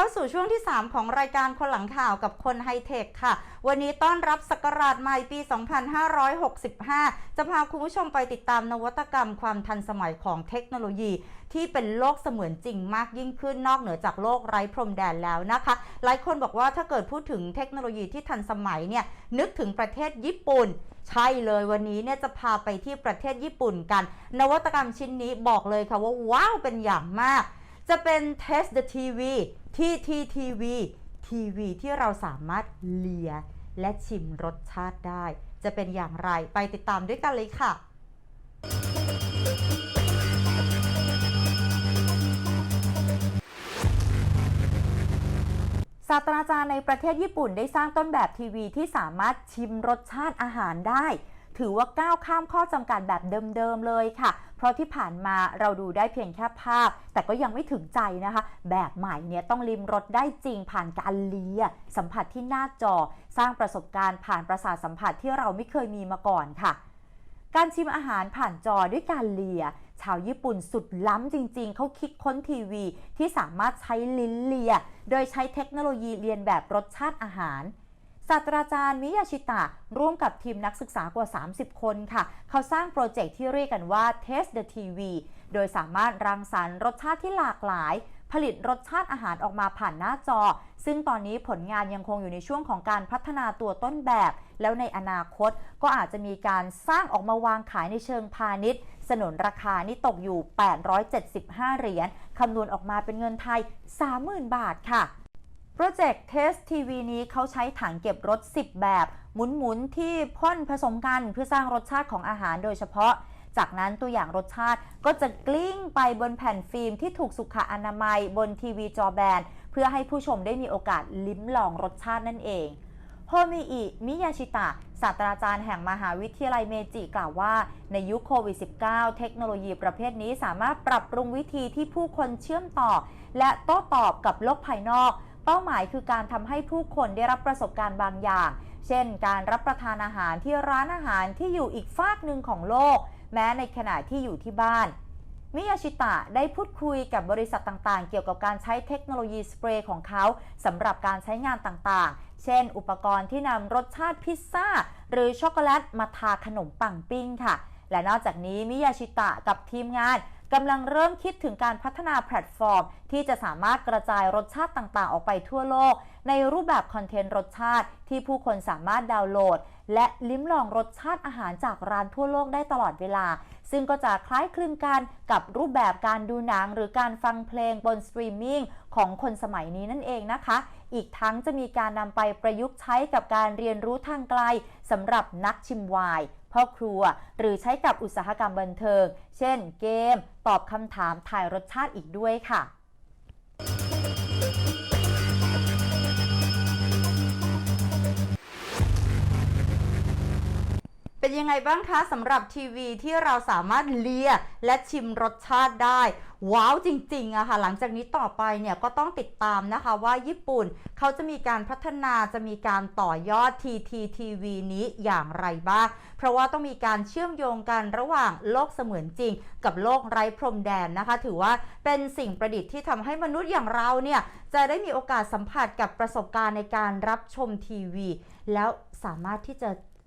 เข้าสู่ช่วงที่ 3 ของรายการคนหลังข่าวกับคนไฮเทคค่ะ วันนี้ต้อนรับสกราชใหม่ปี 2565 จะพาคุณผู้ชมไปติดตามนวัตกรรมความทันสมัยของเทคโนโลยี ที่เป็นโลกเสมือนจริงมากยิ่งขึ้นนอกเหนือจากโลกไร้พรมแดนแล้วนะคะ หลายคนบอกว่าถ้าเกิดพูดถึงเทคโนโลยีที่ทันสมัยเนี่ยนึกถึงประเทศญี่ปุ่นใช่เลยวันนี้เนี่ยจะพาไปที่ประเทศญี่ปุ่นกัน นวัตกรรมชิ้นนี้บอกเลยค่ะว่าว้าวเป็นอย่างมาก จะเป็น Test the TV TTTV ทีวีที่เราสามารถเลียและชิมรสชาติได้ จะเป็นอย่างไรไปติดตามด้วยกันเลยค่ะ ศาสตราจารย์ในประเทศญี่ปุ่นได้สร้างต้นแบบทีวีที่สามารถชิมรสชาติอาหารได้ ถือว่าก้าวข้ามข้อจำกัดแบบเดิมๆเลยค่ะ เพราะที่ผ่านมาเราดูได้เพียงแค่ภาพ แต่ก็ยังไม่ถึงใจนะคะ แบบใหม่เนี่ยต้องลิมรสได้จริงผ่านการเลียสัมผัสที่หน้าจอ สร้างประสบการณ์ผ่านประสาทสัมผัสที่เราไม่เคยมีมาก่อนค่ะ การชิมอาหารผ่านจอด้วยการเลียชาวญี่ปุ่นสุดล้ำจริง ๆ เขาคิดค้นทีวี ที่สามารถใช้ลิ้นเลีย โดยใช้เทคโนโลยีเรียนแบบรสชาติอาหาร ศาสตราจารย์มิยาชิตะ ร่วมกับทีมนักศึกษากว่า 30 คนค่ะ เขาสร้างโปรเจกต์ที่เรียกกันว่า Taste the TV โดยสามารถรังสรรค์รสชาติที่หลากหลาย ผลิตรสชาติอาหารออกมาผ่านหน้าจอ ซึ่งตอนนี้ผลงานยังคงอยู่ในช่วงของการพัฒนาตัวต้นแบบ แล้วในอนาคตก็อาจจะมีการสร้างออกมาวางขายในเชิงพาณิชย์ สนนราคานี่ตกอยู่ 875 เหรียญคำนวณออกมาเป็นเงินไทย 30,000 บาทค่ะ โปรเจกต์ Test TV นี้เขาใช้ถังเก็บรส 10 แบบ หมุนๆ ที่พ่นผสมกันเพื่อสร้างรสชาติของอาหารโดยเฉพาะ จากนั้นตัวอย่างรสชาติก็จะกลิ้งไปบนแผ่นฟิล์มที่ถูกสุขอนามัยบนทีวีจอแบน เพื่อให้ผู้ชมได้มีโอกาสลิ้มลองรสชาตินั่นเองโฮมิอิ มิยาชิตะ ศาสตราจารย์แห่งมหาวิทยาลัยเมจิกล่าวว่า ในยุคโควิด -19 เทคโนโลยีประเภทนี้สามารถปรับปรุงวิธีที่ผู้คนเชื่อมต่อ และโต้ตอบกับโลกภายนอก เป้าหมายคือการทำให้ผู้คนได้รับประสบการณ์บางอย่าง เช่น การรับประทานอาหารที่ร้านอาหารที่อยู่อีกฟากหนึ่งของโลก แม้ในขณะที่อยู่ที่บ้าน มิยาชิตะได้พูดคุยกับบริษัทต่างๆ เกี่ยวกับการใช้เทคโนโลยีสเปรย์ของเขาสำหรับการใช้งานต่างๆ เช่น อุปกรณ์ที่นำรสชาติพิซซ่า หรือช็อกโกแลตมาทาขนมปังปิ้งค่ะ และนอกจากนี้มิยาชิตะกับทีมงาน กำลังเริ่มคิดถึงการพัฒนาแพลตฟอร์ม ที่จะสามารถกระจายรสชาติต่างๆ ออกไปทั่วโลก ในรูปแบบคอนเทนต์รสชาติที่ผู้คนสามารถดาวน์โหลด และลิ้มลองรสชาติอาหารจากร้านทั่วโลกได้ตลอดเวลา ซึ่งก็จะคล้ายคลึงกันกับรูปแบบการดูหนัง หรือการฟังเพลงบนสตรีมมิ่งของคนสมัยนี้นั่นเองนะคะ อีกทั้งจะมีการนำไปประยุกต์ใช้กับการเรียนรู้ทางไกลสำหรับนักชิมไวน์ พ่อครัว หรือใช้กับอุตสาหกรรมบันเทิง เช่นเกม ตอบคำถามถ่ายรสชาติอีกด้วยค่ะ เป็นยังไงบ้างคะสำหรับทีวีที่เราสามารถเลียและชิมรสชาติได้ ว้าวจริงๆอะค่ะ หลังจากนี้ต่อไปเนี่ยก็ต้องติดตามนะคะว่าญี่ปุ่นเขาจะมีการพัฒนาจะมีการต่อยอด TTTV นี้อย่างไรบ้าง เพราะว่าต้องมีการเชื่อมโยงกันระหว่างโลกเสมือนจริง กับโลกไร้พรมแดนนะคะ ถือว่าเป็นสิ่งประดิษฐ์ที่ทำให้มนุษย์อย่างเราเนี่ยจะได้มีโอกาสสัมผัสกับประสบการณ์ในการรับชมทีวี แล้วสามารถที่จะ